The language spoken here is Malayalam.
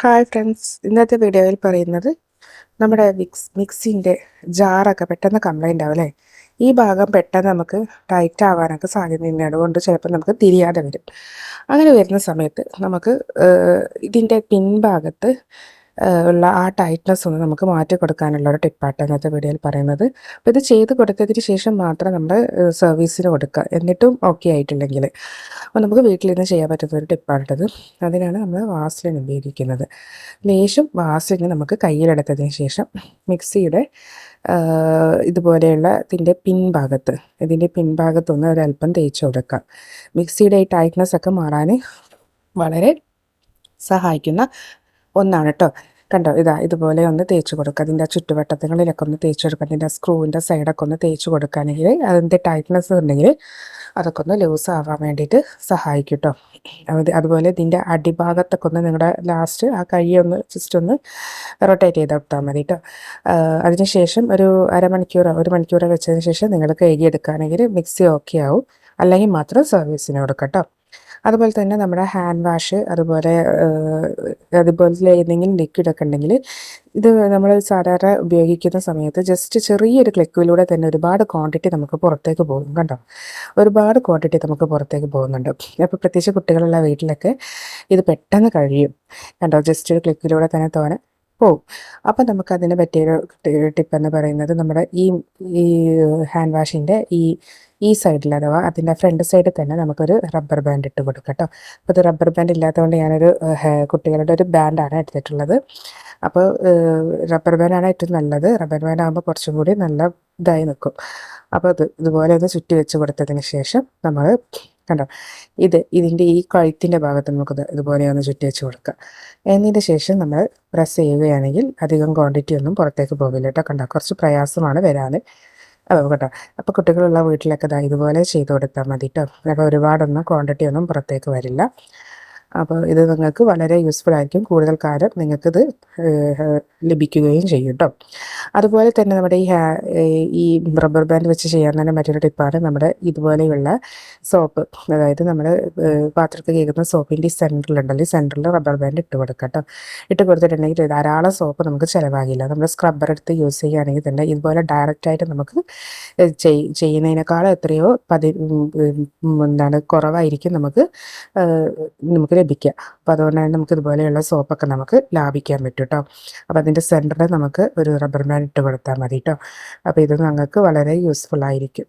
ഹായ് ഫ്രണ്ട്സ് ഇന്നത്തെ വീഡിയോയിൽ പറയുന്നത് നമ്മുടെ മിക്സ് മിക്സിന്റെ ജാറൊക്കെ പെട്ടെന്ന് കംപ്ലൈന്റ് ആവും അല്ലേ? ഈ ഭാഗം പെട്ടെന്ന് നമുക്ക് ടൈറ്റ് ആവാനൊക്കെ സാധ്യതയുണ്ട്. അതുകൊണ്ട് ചിലപ്പോൾ നമുക്ക് തിരിയാതെ വരും. അങ്ങനെ വരുന്ന സമയത്ത് നമുക്ക് ഇതിന്റെ പിൻഭാഗത്ത് ഉള്ള ആ ടൈറ്റ്നസ് ഒന്ന് നമുക്ക് മാറ്റി കൊടുക്കാനുള്ള ഒരു ടിപ്പാട്ട് ഇന്നത്തെ വീഡിയോയിൽ പറയുന്നത്. അപ്പോൾ ഇത് ചെയ്ത് കൊടുത്തതിന് ശേഷം മാത്രം നമ്മൾ സർവീസിന് കൊടുക്കുക. എന്നിട്ടും ഓക്കെ ആയിട്ടില്ലെങ്കിൽ. അപ്പോൾ നമുക്ക് വീട്ടിലിരുന്ന് ചെയ്യാൻ പറ്റുന്ന ഒരു ടിപ്പാണിട്ടത് അതിനാണ് നമ്മൾ വാസ്ലിൻ ഉപയോഗിക്കുന്നത്. ലേശം വാസ്ലിന് നമുക്ക് കയ്യിലെടുത്തതിന് ശേഷം മിക്സിയുടെ ഇതുപോലെയുള്ള ഇതിന്റെ പിൻഭാഗത്ത് ഇതിന്റെ പിൻഭാഗത്തൊന്ന് ഒരല്പം തേച്ച് കൊടുക്കാം മിക്സിയുടെ ഈ ടൈറ്റ്നസ് ഒക്കെ മാറാൻ വളരെ സഹായിക്കുന്ന ഒന്നാണ് കേട്ടോ കണ്ടോ? ഇതാ ഇതുപോലെ ഒന്ന് തേച്ച് കൊടുക്കുക അതിന്റെ ചുറ്റുവട്ടത്തുകളിലൊക്കെ ഒന്ന് തേച്ച് കൊടുക്കുക അതിന്റെ സ്ക്രൂവിന്റെ സൈഡൊക്കെ ഒന്ന് തേച്ച് കൊടുക്കുകയാണെങ്കിൽ അതിന്റെ ടൈറ്റ്നസ് ഉണ്ടെങ്കിൽ അതൊക്കെ ഒന്ന് ലൂസ് ആവാൻ വേണ്ടിയിട്ട് സഹായിക്കും കേട്ടോ അതുപോലെ ഇതിന്റെ അടിഭാഗത്തൊക്കെ ഒന്ന് നിങ്ങളുടെ ലാസ്റ്റ് ആ കൈ ഒന്ന് ജസ്റ്റ് ഒന്ന് റൊട്ടേറ്റ് ചെയ്ത് കൊടുത്താൽ മതി കേട്ടോ അതിനുശേഷം ഒരു അരമണിക്കൂറോ ഒരു മണിക്കൂറോ വെച്ചതിന് ശേഷം നിങ്ങൾ കഴുകിയെടുക്കുകയാണെങ്കിൽ മിക്സി ഓക്കെ ആവും. അല്ലെങ്കിൽ മാത്രം സർവീസിന് കൊടുക്കാം കേട്ടോ അതുപോലെ തന്നെ നമ്മുടെ ഹാൻഡ് വാഷ് അതുപോലെ അതുപോലെ ഏതെങ്കിലും ലിക്വിഡൊക്കെ ഉണ്ടെങ്കിൽ ഇത് നമ്മൾ സാധാരണ ഉപയോഗിക്കുന്ന സമയത്ത് ജസ്റ്റ് ചെറിയൊരു ക്ലിക്കിലൂടെ തന്നെ ഒരുപാട് ക്വാണ്ടിറ്റി നമുക്ക് പുറത്തേക്ക് പോകും കണ്ടോ? ഒരുപാട് ക്വാണ്ടിറ്റി നമുക്ക് പുറത്തേക്ക് പോകുന്നുണ്ട്. അപ്പോൾ പ്രത്യേകിച്ച് കുട്ടികളുള്ള വീട്ടിലൊക്കെ ഇത് പെട്ടെന്ന് കഴിയും. കണ്ടോ? ജസ്റ്റ് ഒരു ക്ലിക്കിലൂടെ തന്നെ തോന്നെ അപ്പോൾ നമുക്ക് അതിനെ പറ്റിയൊരു ടിപ്പ് എന്ന് പറയുന്നത് നമ്മുടെ ഈ ഈ ഹാൻഡ് വാഷിന്റെ ഈ ഈ സൈഡിൽ അഥവാ അതിന്റെ ഫ്രണ്ട് സൈഡിൽ തന്നെ നമുക്കൊരു റബ്ബർ ബാൻഡ് ഇട്ട് കൊടുക്കാം കേട്ടോ. അപ്പോൾ ഇത് റബ്ബർ ബാൻഡ് ഇല്ലാത്തതുകൊണ്ട് ഞാനൊരു കുട്ടികളുടെ ഒരു ബാൻഡാണ് എടുത്തിട്ടുള്ളത്. അപ്പോൾ റബ്ബർ ബാൻഡാണ് ഏറ്റവും നല്ലത്. റബ്ബർ ബാൻഡ് ആകുമ്പോൾ കുറച്ചും കൂടി നല്ല ഇതായി നിൽക്കും. അപ്പോൾ ഇത് ഇതുപോലെ ഒന്ന് ചുറ്റി വെച്ച് കൊടുത്തതിന് ശേഷം നമ്മൾ കണ്ടോ? ഇത് ഇതിന്റെ ഈ കഴുത്തിന്റെ ഭാഗത്ത് നമുക്കത് ഇതുപോലെ ഒന്ന് ചുറ്റി വെച്ച് കൊടുക്കുക. എന്നതിന് ശേഷം നമ്മൾ പ്രസ് ചെയ്യുകയാണെങ്കിൽ അധികം ക്വാണ്ടിറ്റി ഒന്നും പുറത്തേക്ക് പോകില്ല കേട്ടോ. കണ്ടോ? കുറച്ച് പ്രയാസമാണ് വരാൻ. കേട്ടോ അപ്പോൾ കുട്ടികളുള്ള വീട്ടിലൊക്കെ ഇതാ ഇതുപോലെ ചെയ്ത് കൊടുത്താൽ മതി കേട്ടോ. അപ്പോൾ ഒരുപാടൊന്നും ക്വാണ്ടിറ്റി ഒന്നും പുറത്തേക്ക് വരില്ല. അപ്പോൾ ഇത് നിങ്ങൾക്ക് വളരെ യൂസ്ഫുൾ ആയിരിക്കും. കൂടുതൽ കാലം നിങ്ങൾക്കിത് ലഭിക്കുകയും ചെയ്യും കേട്ടോ അതുപോലെ തന്നെ നമ്മുടെ ഈ ഈ റബ്ബർ ബാൻഡ് വെച്ച് ചെയ്യാൻ തന്നെ മറ്റൊരു ടിപ്പാണ് നമ്മുടെ ഇതുപോലെയുള്ള സോപ്പ് അതായത് നമ്മൾ പാത്രത്തിൽ കേൾക്കുന്ന സോപ്പിന്റെ ഈ സെന്ററിലുണ്ടല്ലോ ഈ സെന്ററിൽ റബ്ബർ ബാൻഡ് ഇട്ട് കൊടുക്കുക കേട്ടോ ഇട്ട് കൊടുത്തിട്ടുണ്ടെങ്കിൽ ധാരാളം സോപ്പ് നമുക്ക് ചിലവാകില്ല. നമ്മൾ സ്ക്രബ്ബർ എടുത്ത് യൂസ് ചെയ്യുകയാണെങ്കിൽ തന്നെ ഇതുപോലെ ഡയറക്റ്റായിട്ട് നമുക്ക് ചെയ്യുന്നതിനേക്കാളും എത്രയോ പതി എന്താണ് കുറവായിരിക്കും നമുക്ക് നമുക്ക് ലഭിക്കുക. അപ്പോൾ അതുകൊണ്ട് തന്നെ നമുക്ക് ഇതുപോലെയുള്ള സോപ്പൊക്കെ നമുക്ക് ലാഭിക്കാൻ പറ്റും കേട്ടോ അപ്പോൾ അതിന്റെ സെന്ററിൽ നമുക്ക് ഒരു റബ്ബർ ബാൻഡ് ഇട്ട് കൊടുത്താൽ മതി കേട്ടോ അപ്പോൾ ഇത് ഞങ്ങൾക്ക് വളരെ യൂസ്ഫുൾ ആയിരിക്കും.